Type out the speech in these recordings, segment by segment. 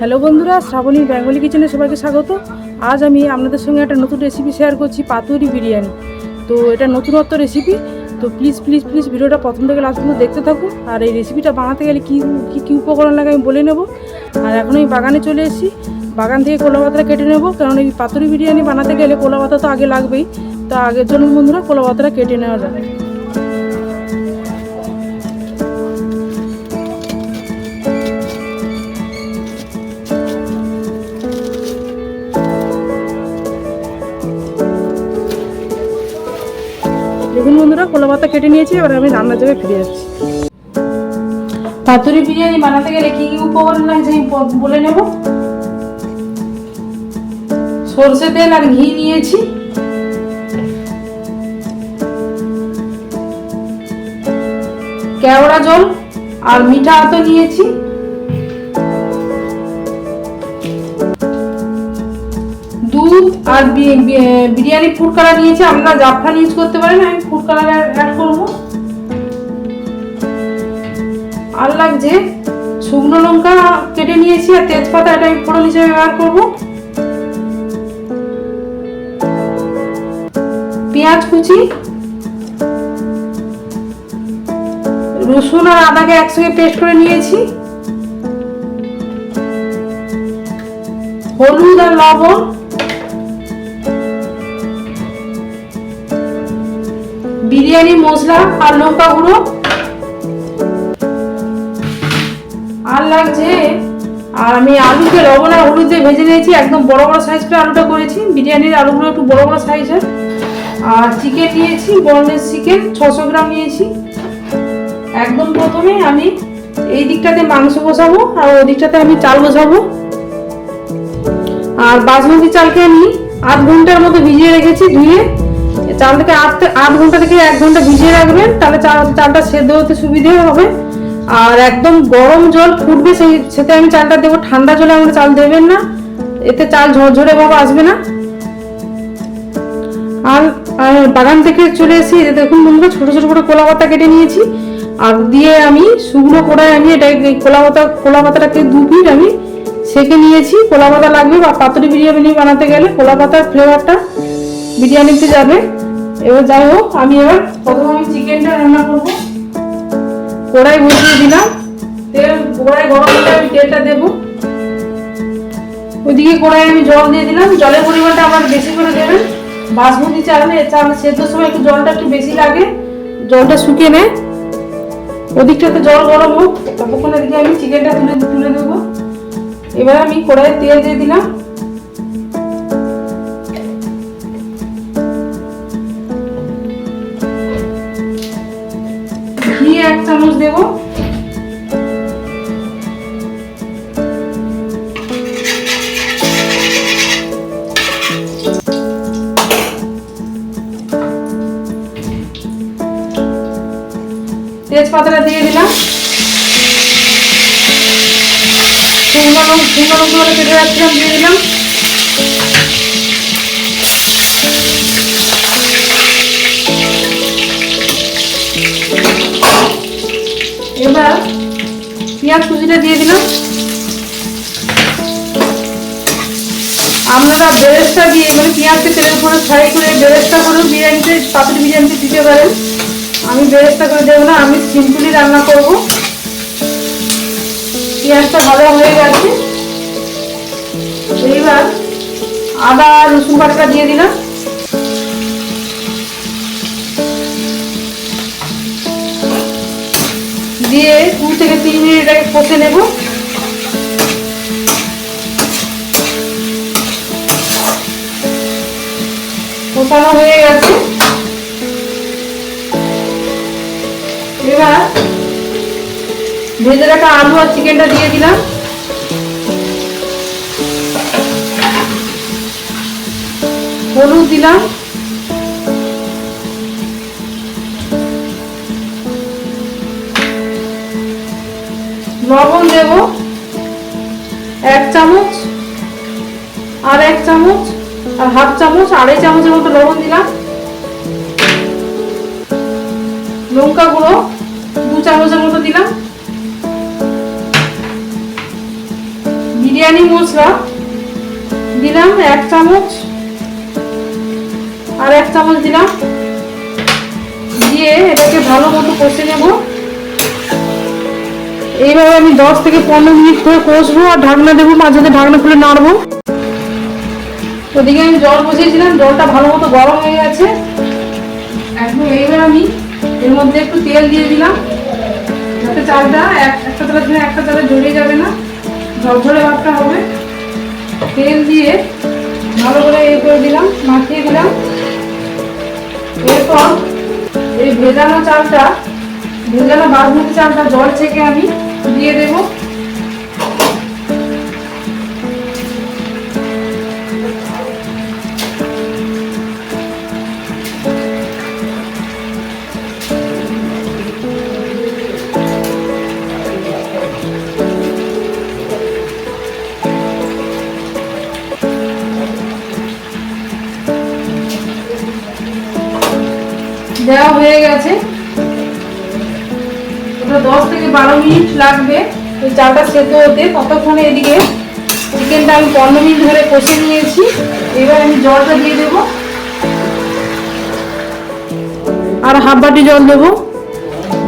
Hello বন্ধুরা শ্রাবণীর Bengali কিচেনে সবাইকে স্বাগত। আজ আমি আপনাদের সঙ্গে একটা নতুন রেসিপি শেয়ার করছি, পাতুরি বিরিয়ানি। তো এটা নতুনত্ব রেসিপি তো প্লিজ প্লিজ প্লিজ ভিডিওটা প্রথম থেকে লাস্ট পর্যন্ত দেখতে থাকুন। আর এই রেসিপিটা বানাতে গেলে কী কী কী উপকরণ লাগে আমি বলে নেব। আর এখন আমি বাগানে চলে এসেছি। বাগান থেকে কোলা পাতাটা কেটে নেব, কারণ এই পাতুরি বিরিয়ানি বানাতে গেলে কোলা পাতা তো আগে লাগবেই। তো আগের জন্য বন্ধুরা, কোলা পাতাটা কেটে নেওয়া যাবে। দেখুন বন্ধুরা কোলা পাতা কেটে নিয়েছি, এবার আমি রান্নার জায়গায় ফিরে যাচ্ছি। পাতুরি বিরিয়ানি বানাতে গেলে কি কি উপকরণ লাগছে আমি বলে নেব? সর্ষে তেল আর ঘি নিয়েছি। কেওড়া জল আর মিঠা আতো নিয়েছি। আর বিরিয়ানি ফুড কালার নিয়েছি, আপনারা জাফরান ইউজ করতে পারেন, আমি ফুড কালার অ্যাড করব। আর লাগছে শুকনো লঙ্কা কেটে নিয়েছি আর তেজপাতা এটা আমি ফোড়ন হিসেবে ব্যবহার করব। পেঁয়াজ কুচি, রসুন আর আদাকে একসঙ্গে পেস্ট করে নিয়েছি। হলুদ আর লবণ বিরিয়ানি মশলা আর লঙ্কা গুঁড়ো। আর লাগছে, আর আমি আলুকে লবণ আর হলুদ দিয়ে ভেজে নিয়েছি, একদম বড় বড় সাইজ করে আলুটা করেছি। বিরিয়ানির আলুগুলো একটু বড় বড় সাইজের। আর চিকেন নিয়েছি, বনলেস চিকেন, ছশো গ্রাম নিয়েছি। একদম প্রথমে আমি এই দিকটাতে মাংস বসাবো আর ওই দিকটাতে আমি চাল বসাবো। আর বাসমতি চালকে আমি আধ ঘণ্টার মতো ভিজিয়ে রেখেছি ধুয়ে। চালটাকে আধ আট ঘণ্টা থেকে এক ঘণ্টা ভিজিয়ে রাখবেন, তাহলে চাল চালটা সেদ্ধ হতে সুবিধে হবে। আর একদম গরম জল ফুটবে সেই সেতে আমি চালটা দেবো, ঠান্ডা জলে আমরা চাল দেবেন না। এতে চাল ঝরঝরে ভাবে আসবে না। আর বাগান থেকে চলে এসেছি দেখুন বন্ধুরা, ছোটো ছোটো করে কোলা পাতা কেটে নিয়েছি। আর দিয়ে আমি শুকনো কোড়ায় আমি এটা কোলা পাতা কোলা পাতাটাকে দু পিস আমি সেকে নিয়েছি। কোলা পাতা লাগবে বা পাতুরি বিরিয়ানি বানাতে গেলে কোলা পাতার ফ্লেভারটা বিরিয়ানিতে যাবে। এবার যাই হোক, আমি এবার প্রথমে আমি চিকেনটা রান্না করব। কড়াই বসিয়ে দিলাম। তেল, কড়াই গরম হলে আমি তেলটা দেবো। ওইদিকে কড়াই আমি জল দিয়ে দিলাম। জলের পরিমাণটা আমার বেশি করে দেবেন। বাসমতি চালে চাল সেদ্ধর সময় একটু জলটা একটু বেশি লাগে। জলটা শুকিয়ে নেয়। ওদিকটাতে জল গরম হোক, ততক্ষণ এদিকে আমি চিকেনটা তুলে তুলে দেবো। এবার আমি কড়াইয়ে তেল দিয়ে দিলাম। চামচ দেবো। তেজপাতাটা দিয়ে দিলাম। শুকনো লঙ্কা শুকনো লঙ্কা কেটে রাখছিলাম দিয়ে দিলাম। এবার পেঁয়াজ কুচিটা দিয়ে দিলাম। আপনারা বেরেস্তা দিয়ে মানে পেঁয়াজকে তেলের উপরে ফ্রাই করে বেরেস্তা করেও বিরিয়ানিতে পাতুরি বিরিয়ানিতে দিতে পারেন। আমি বেরেস্তা করে দেবো না, আমি সিম্পলি রান্না করব। পেঁয়াজটা ভাজা হয়ে গেছে। এইবার আদা রসুন বাটাটা দিয়ে দিলাম। দিয়ে দু থেকে তিন মিনিট এটাকে কষে নেব। কষানো হয়ে গেছে। এবার ভেজে রাখা আলু আর চিকেনটা দিয়ে দিলাম। হলুদ দিলাম। লবণ দেব। এক চামচ আর এক চামচ আর হাফ চামচ আড়াই চামচের মতো লবণ দিলাম। লঙ্কা গুঁড়ো দু চামচের মতো দিলাম। বিরিয়ানি মশলা দিলাম এক চামচ আর এক চামচ দিলাম। দিয়ে এটাকে ভালো মতো কষে নেব। এইভাবে আমি দশ থেকে পনেরো মিনিট করে কষবো আর ঢাকনা দেবো মাঝে ঢাকনা খুলে নাড়বো। ওদিকে আমি জল বসিয়েছিলাম, জলটা ভালো মতো গরম হয়ে গেছে। এখন এইবার আমি এর মধ্যে একটু তেল দিয়ে দিলাম, যাতে চালটা এক- একটা চালের জন্য একটা চালে জড়িয়ে যাবে না। ঝরঝরে ভাবটা হবে। তেল দিয়ে ভালো করে এ করে দিলাম, মাখিয়ে দিলাম। এরপর এই ভেজানো চালটা, ভেজানো বাসমতি চালটা জল থেকে আমি দিয়ে দেবো দেওয়া হয়ে গেছে। ওটা দশ থেকে বারো মিনিট লাগবে। ওই চালটা সেদ্ধ হতে ততক্ষণে এদিকে চিকেনটা আমি পনেরো মিনিট ধরে কষে নিয়েছি। এবার আমি জলটা দিয়ে দেবো। আর হাফ বাটি জল দেবো।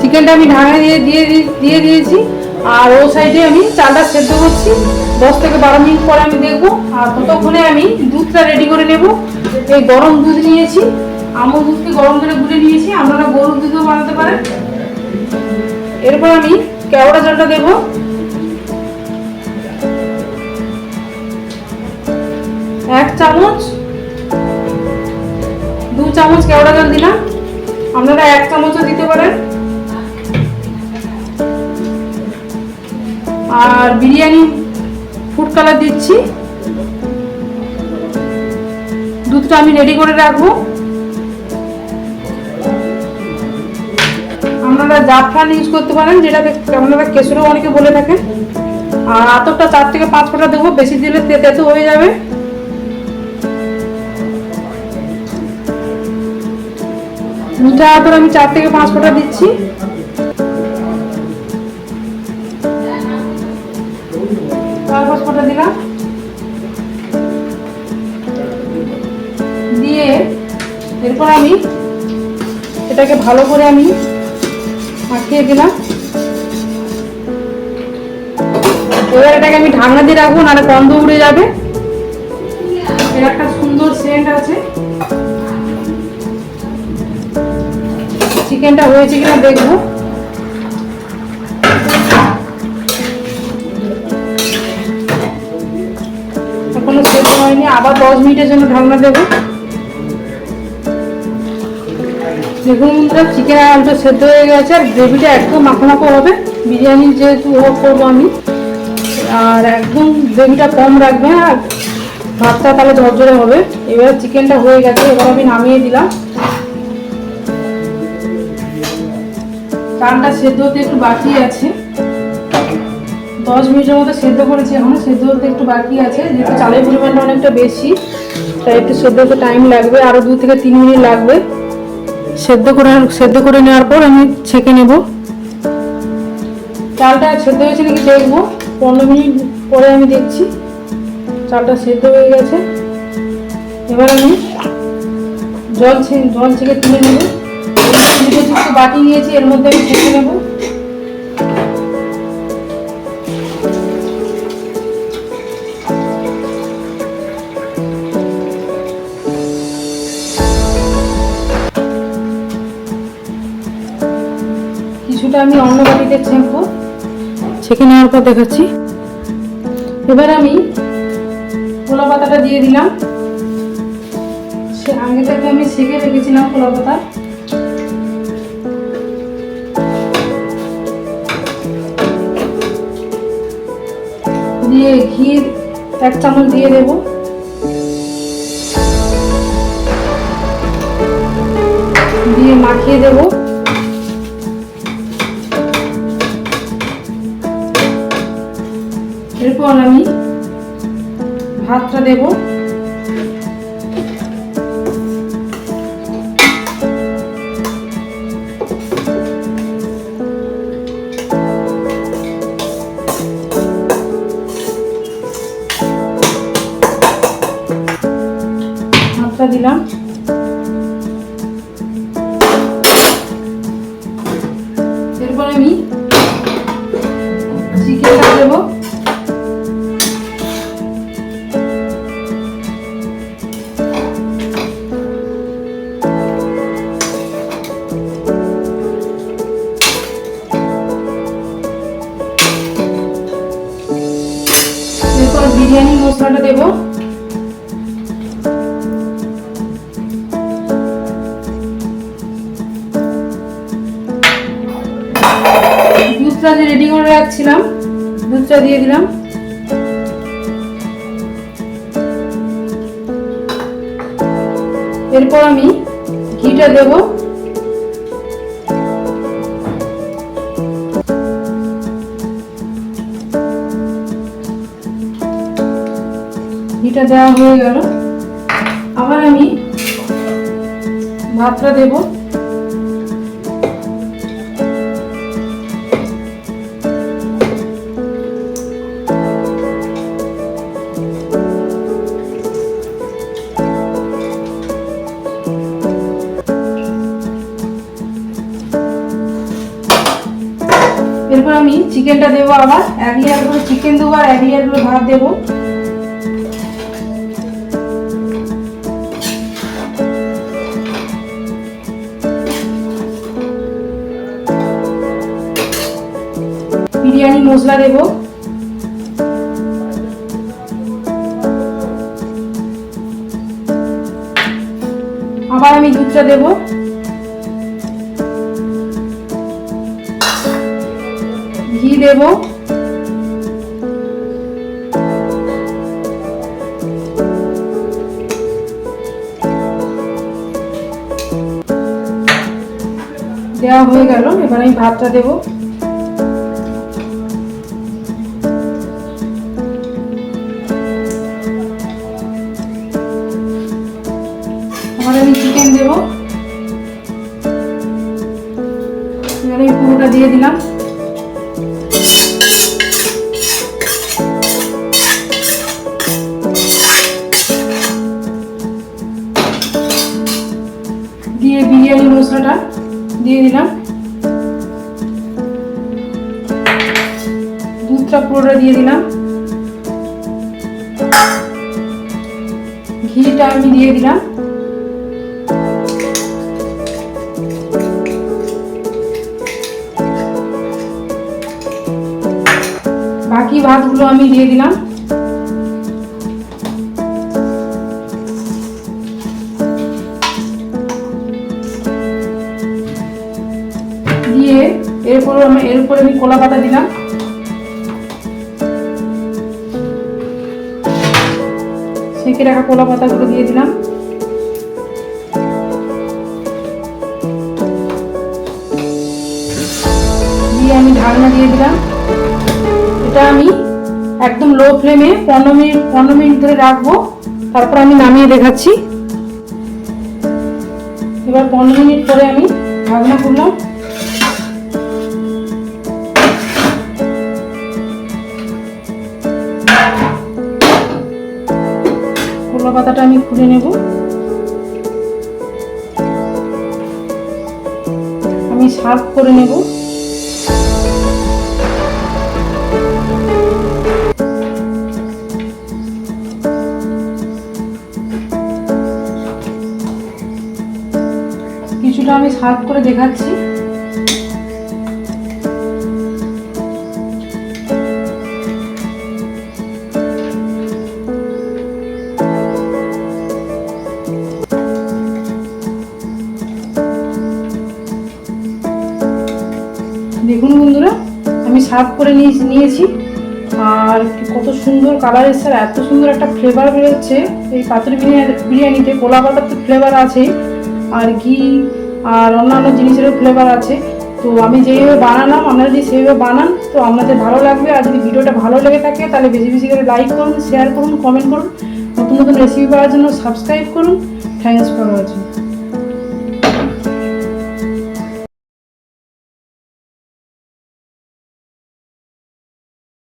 চিকেনটা আমি ঢাকা দিয়ে দিয়ে দিয়ে দিয়েছি। আর ও সাইডে আমি চালটা সেদ্ধ করছি। দশ থেকে বারো মিনিট পরে আমি দেখব। আর ততক্ষণে আমি দুধটা রেডি করে নেব। এই গরম দুধ নিয়েছি। আমল দুধকে গরম করে গুলে নিয়েছি। আপনারা গরুর দুধও বানাতে পারেন। এরপর আমি কেওড়া জলটা দেবো। এক চামচ, দু চামচ কেওড়া জল দিলাম। আপনারা এক চামচও দিতে পারেন। আর বিরিয়ানি ফুড কালার দিচ্ছি। দুধটা আমি রেডি করে রাখব। আপনারা জাফরান ইউজ করতে পারেন যেটাকে আপনারা কেশরও অনেকে বলে থাকেন, আর আতরটা চার থেকে পাঁচ ফোঁটা দেবো, বেশি দিলে তেতো হয়ে যাবে। মিঠা আতর আমি চার থেকে পাঁচ ফোঁটা দিচ্ছি। চার পাঁচ ফোঁটা দিলাম। দিয়ে এরপর আমি এটাকে ভালো করে আমি মাখিয়ে দিলাম। এবার এটাকে আমি ঢাকনা দিয়ে রাখব, নাহলে গন্ধ উড়ে যাবে। এর একটা সুন্দর সেন্ট আছে। চিকেনটা হয়েছে কিনা দেখব। এখনও সেদ্ধ হয়নি, আবার দশ মিনিটের জন্য ঢাকনা দেবো। দেখুন চিকেন আর আলুটা সেদ্ধ হয়ে গেছে, আর গ্রেভিটা একদম মাখো মাখো হবে। বিরিয়ানি যেহেতু ও করব আমি, আর একদম গ্রেভিটা কম রাখবে, আর ভাতটা তাহলে ঝরঝরে হবে। এবার চিকেনটা হয়ে গেছে, এবার আমি নামিয়ে দিলাম। চালটা সেদ্ধ হতে একটু বাকি আছে। দশ মিনিটের মতো সেদ্ধ করেছি এখনও, সেদ্ধ হতে একটু বাকি আছে, যেহেতু চালের পরিমাণটা অনেকটা বেশি, তাই একটু সেদ্ধ হতে টাইম লাগবে আরও দু থেকে তিন মিনিট লাগবে। সেদ্ধ করে সেদ্ধ করে নেওয়ার পর আমি ছেঁকে নেব। চালটা সেদ্ধ হয়েছে নাকি দেখব। পনেরো মিনিট পরে আমি দেখছি। চালটা সেদ্ধ হয়ে গেছে। এবার আমি জল ছে- জল ছেঁকে তুলে নেব। বাটি নিয়েছি, এর মধ্যে আমি ছেঁকে নেব। আমি অন্য বাটিতে ছেঁকবো ছেঁকে নেওয়ার পর দেখাচ্ছি। এবার আমি কলা পাতাটা দিয়ে দিলাম। সে আগে থেকে আমি ছেঁকে রেখেছিলাম কলা পাতা। দিয়ে ঘি এক চামচ দিয়ে দেবো। দিয়ে মাখিয়ে দেবো। এরপর আমি ভাতটা দেব। দিয়ে দিলাম। এরপর আমি ঘিটা দেব। ঘিটা দেওয়া হয়ে গেল। আবার আমি ভাতটা দেব। চিকেনটা দেবো আবার। এক লেয়ার চিকেন দেবো আর এক লেয়ার ভাত দেবো। বিরিয়ানি, মশলা দেবো। আবার আমি দুধটা দেবো। দেব। দেওয়া হয়ে গেল এবার আমি ভাতটা দেব। মশলাটা দিয়ে দিলাম। দুধটা পুরোটা দিয়ে দিলাম। ঘিটা আমি দিয়ে দিলাম। বাকি ভাতগুলো আমি দিয়ে দিলাম। দিয়ে এরপর আমি এর উপরে আমি কলা পাতা দিলাম। সেঁকে রাখা কলা পাতাগুলো দিয়ে দিলাম। দিয়ে আমি ঢাকনা দিয়ে দিলাম। এটা আমি একদম লো ফ্লেমে পনেরো মিনিট পনেরো মিনিট ধরে রাখব। তারপর আমি নামিয়ে দেখাচ্ছি। এবার পনেরো মিনিট পরে আমি ঢাকনা খুললাম। পাতাটা আমি খুলে নেব। আমি সার্ভ করে নেব। কিছুটা আমি সার্ভ করে দেখাচ্ছি। সার্ভ করে নিয়ে নিয়েছি। আর কত সুন্দর কালার এসছে আর এত সুন্দর একটা ফ্লেভার বেরোচ্ছে। এই পাতুরি বিরিয়ানি, বিরিয়ানিতে কোলা পাতার তো ফ্লেভার আছে আর ঘি আর অন্যান্য জিনিসেরও ফ্লেভার আছে। তো আমি যেভাবে বানালাম, আপনারা যদি সেইভাবে বানান, তো আপনাদের ভালো লাগবে। আর যদি ভিডিওটা ভালো লেগে থাকে, তাহলে বেশি বেশি করে লাইক করুন শেয়ার করুন কমেন্ট করুন। নতুন নতুন রেসিপি পাওয়ার জন্য সাবস্ক্রাইব করুন। Thanks for watching